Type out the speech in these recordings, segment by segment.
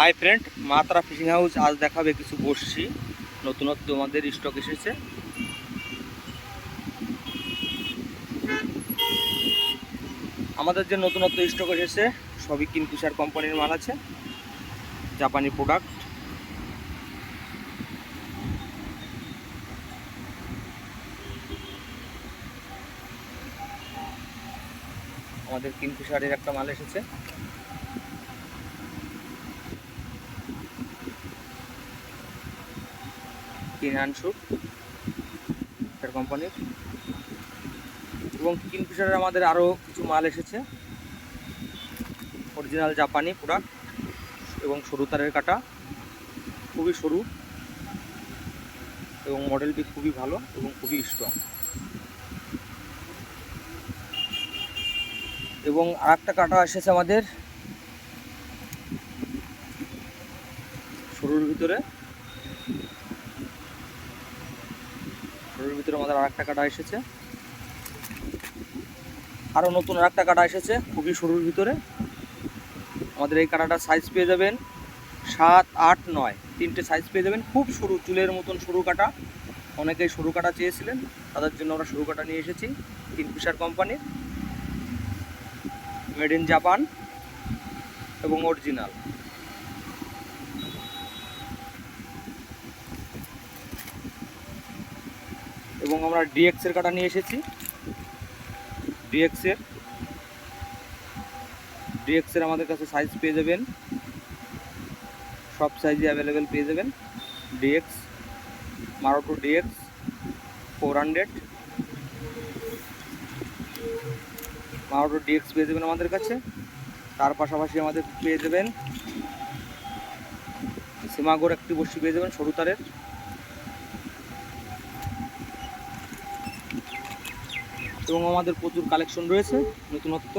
Hi friend Matra fishing house আজ দেখাবে কিছু বর্ষি নতুনত্ব আমাদের স্টক এসেছে। আমাদের যে নতুনত্ব স্টক এসেছে, সবই কিনফিশার কোম্পানির মাল আছে। জাপানি প্রোডাক্ট আমাদের কিনফিশারের একটা মাল এসেছে। কিনানসু তার কোম্পানির এবং কিংফিশারের আমাদের আরও কিছু মাল এসেছে। অরিজিনাল জাপানি প্রোডাক্ট এবং সরু তারের কাটা। খুবই সরু এবং মডেলটি খুবই ভালো এবং খুবই স্ট্রং এবং আরেকটা কাটা এসেছে আমাদের। সরুর ভিতরে। সরুর ভিতরে আমাদের আরেকটা কাটা এসেছে। আরও নতুন আর একটা কাটা এসেছে, খুবই সরুর ভিতরে। আমাদের এই কাটাটার সাইজ পেয়ে যাবেন সাত, আট, নয়। তিনটে সাইজ পেয়ে যাবেন, খুব সরু, চুলের মতন সরু কাটা। অনেকেই সরু কাটা চেয়েছিলেন, তাদের জন্য আমরা সরু কাটা নিয়ে এসেছি কিংফিশার কোম্পানির মেড ইন জাপান এবং অরিজিনাল এবং আমরা ডিএক্সের কাটা নিয়ে এসেছি। ডিএক্সের ডিএক্সের আমাদের কাছে সাইজ পেয়ে যাবেন। সব সাইজে অ্যাভেলেবেল পেয়ে যাবেন। DX মারোটো DX four hundred মারোটো DX পেয়ে যাবেন আমাদের কাছে। তার পাশাপাশি আমাদের পেয়ে যাবেন সীমাগোর একটি বসি পেয়ে যাবেন সরু তারের। এবং আমাদের প্রচুর কালেকশন রয়েছে, নতুনত্ব।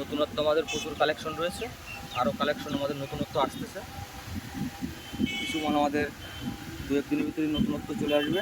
নতুনত্ব আমাদের প্রচুর কালেকশন রয়েছে, আরও কালেকশন আমাদের নতুনত্ব আসতেছে। কিছু মানে আমাদের দু একদিনের ভিতরে নতুনত্ব চলে আসবে।